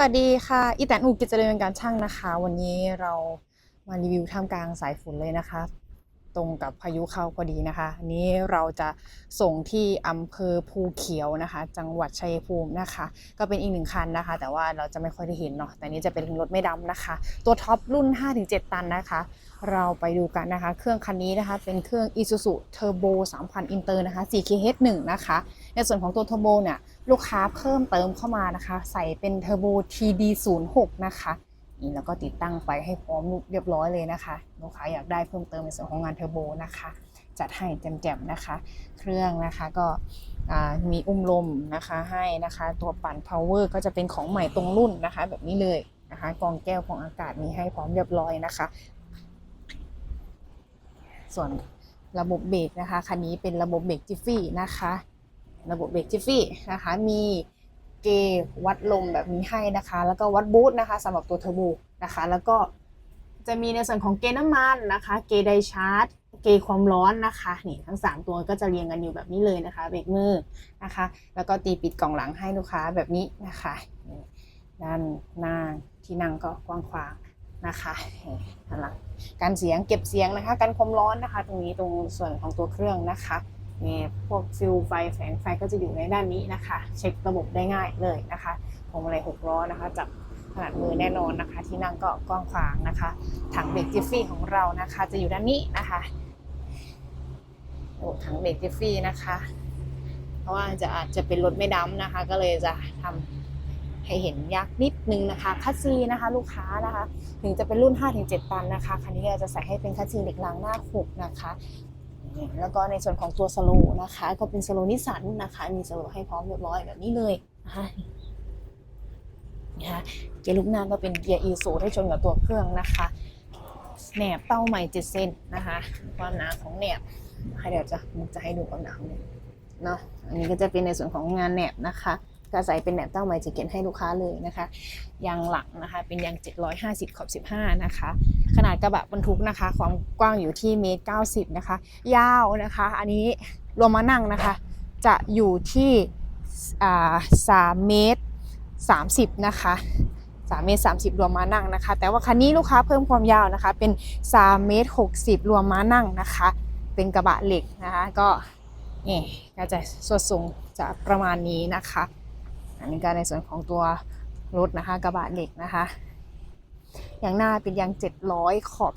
วัสดีค่ะ อีแตนอูกิจเจริญการช่างนะคะ วันนี้เรามารีวิวท่ามกลางสายฝนเลยนะคะ ตรงกับพายุเข้าพอดีนะคะนี้เราจะส่งที่อำเภอภูเขียวนะคะ จังหวัดชัยภูมินะคะ ก็เป็นอีกหนึ่งคันนะคะ แต่ว่าเราจะไม่ค่อยได้เห็นเนาะแต่นี้จะเป็นรถไม่ดำนะคะ ตัวท็อปรุ่น 5-7 ตันนะคะ เราไปดูกันนะคะ เครื่องคันนี้นะคะ เป็นเครื่อง Isuzu Turbo 3000 Inter นะคะ 4KH1 นะคะ ในส่วนของตัว Turbo เนี่ยลูกค้าเพิ่มเติมเข้ามานะคะ ใส่เป็น Turbo TD06 นะคะ นี่แล้วก็ติดตั้งไฟให้พร้อมเรียบร้อยเลยนะคะ ลูกค้าอยากได้เพิ่มเติมในส่วนของงานเทอร์โบนะคะ จัดให้แจ่มๆนะคะ เครื่องนะคะก็มีอุ้มลมนะคะให้นะคะ ตัวปั่น power ก็จะเป็นของใหม่ตรงรุ่นนะคะ แบบนี้เลยนะคะกองแก้วกองอากาศมีให้พร้อมเรียบร้อยนะคะ ส่วนระบบเบรกนะคะคันนี้เป็นระบบเบรกจิฟฟี่นะคะ ระบบเบรกจิฟฟี่นะคะมี เกวัดลมแบบนี้ให้นะคะ แล้วก็วัดบูทนะคะสำหรับตัวเทอร์โบนะคะ แล้วก็จะมีในส่วนของเกน้ำมันนะคะ เกไดชาร์จ เกความร้อนนะคะนี่ทั้ง 3 ตัวก็จะเรียงกันอยู่แบบนี้เลยนะคะเบรกมือนะคะ แล้วก็ตีปิดกล่องหลังให้ลูกค้าแบบนี้นะคะด้านหน้าที่นั่งก็กว้างขวางนะคะนี่นหลังการเสียงเก็บเสียงนะคะกันความร้อนนะคะ ตรงนี้ตรงส่วนของตัวเครื่องนะคะ นี่พวกฟิลไฟแสงไฟก็จะอยู่ในด้านนี้นะคะ เช็คระบบได้ง่ายเลยนะคะพวงมาลัยหกล้อนะคะจับขนาดมือแน่นอนนะคะ ที่นั่งก็กว้างขวางนะคะ ถังเบรกจิฟฟี่ของเรานะคะ จะอยู่ด้านนี้นะคะโอ้ถังเบรกจิฟฟี่นะคะ เพราะว่าจะอาจจะเป็นรถไม่ดำนะคะ ก็เลยจะทำให้เห็นยากนิดนึงนะคะคัสซีนะคะ ลูกค้านะคะ ถึงจะเป็นรุ่น 5-7 ตันนะคะ คันนี้เราจะใส่ให้เป็นคัสซีเหล็กรางหน้าหกนะคะ แล้วก็ในส่วนของตัวสโลนะคะ ก็เป็นสโลนิสันนะคะ มีสโลให้พร้อมเรียบร้อยแบบนี้เลยนะคะนะคะเกียร์ลูกหน้าก็เป็นเกียร์อีซูให้ชนกับตัวเครื่องนะคะแหนบเป้าใหม่7เซนนะคะ ความหนาของแหนบให้เดี๋ยวจะมันจะให้ดูความหนาของแหนบเนาะอันนี้ก็จะเป็นในส่วนของงานแหนบนะคะก็ใส่เป็นแหนบเต้าไม้จะเก็ตให้ลูกค้าเลยนะคะยางหลังนะคะ เป็นยาง 750 ขอบ 15 นะคะ ขนาดกระบะบรรทุกนะคะ ความกว้างอยู่ที่เมตร90นะคะ ยาวนะคะ อันนี้รวมมานั่งนะคะ จะอยู่ที่อ่า3เมตร30นะคะ3เมตร30รวมมานั่งนะคะ แต่ว่าคันนี้ลูกค้าเพิ่มความยาวนะคะ เป็น3เมตร60รวมมานั่งนะคะ เป็นกระบะเหล็กนะคะ ก็นี่ก็จะส่วนสูงจะประมาณนี้นะคะ อันนี้ก็ในส่วนของตัวรถนะคะ กระบะเหล็กนะคะ ย่างหน้าเป็นยาง 700 ขอบ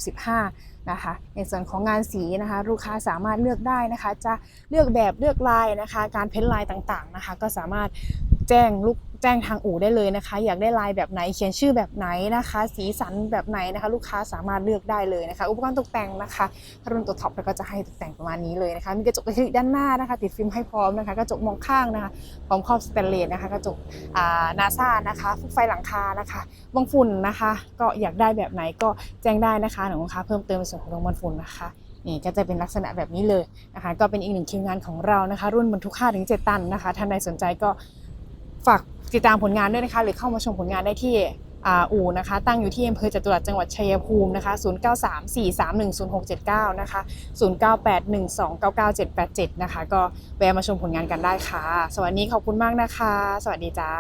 15 นะคะ ในส่วนของงานสีนะคะ ลูกค้าสามารถเลือกได้นะคะ จะเลือกแบบเลือกลายนะคะ การเพ้นลายต่างๆนะคะ ก็สามารถ แจ้งลูกแจ้งทางอู่ได้เลยนะคะ อยากได้ลายแบบไหนเขียนชื่อแบบไหนนะคะ สีสันแบบไหนนะคะ ลูกค้าสามารถเลือกได้เลยนะคะ อุปกรณ์ตกแต่งนะคะถ้ารุ่นตัวท็อปเราก็จะให้ตกแต่งประมาณนี้เลยนะคะมีกระจกอะคริลิกด้านหน้านะคะ ติดฟิล์มให้พร้อมนะคะกระจกมองข้างนะคะพร้อมครอบสแตนเลสนะคะกระจกนาซ่านะคะฟุกไฟหลังคานะคะบางฝุ่นนะคะ ก็อยากได้แบบไหนก็แจ้งได้นะคะหนูลูกค้าเพิ่มเติมในส่วนของโรงฝุ่นนะคะนี่ก็จะเป็นลักษณะแบบนี้เลยนะคะ ก็เป็นอีกหนึ่งคิวงานของเรานะคะ รุ่นบรรทุก5ถึง7ตันนะคะท่านใดสนใจก็ ฝากติดตามผลงานด้วยนะคะ หรือเข้ามาชมผลงานได้ที่อ่าอู่นะคะ ตั้งอยู่ที่อำเภอจตุรัสจังหวัดชัยภูมินะคะ0934310679นะคะ0981299787นะคะ ก็แวะมาชมผลงานกันได้ค่ะ สวัสดีขอบคุณมากนะคะ สวัสดีจ้า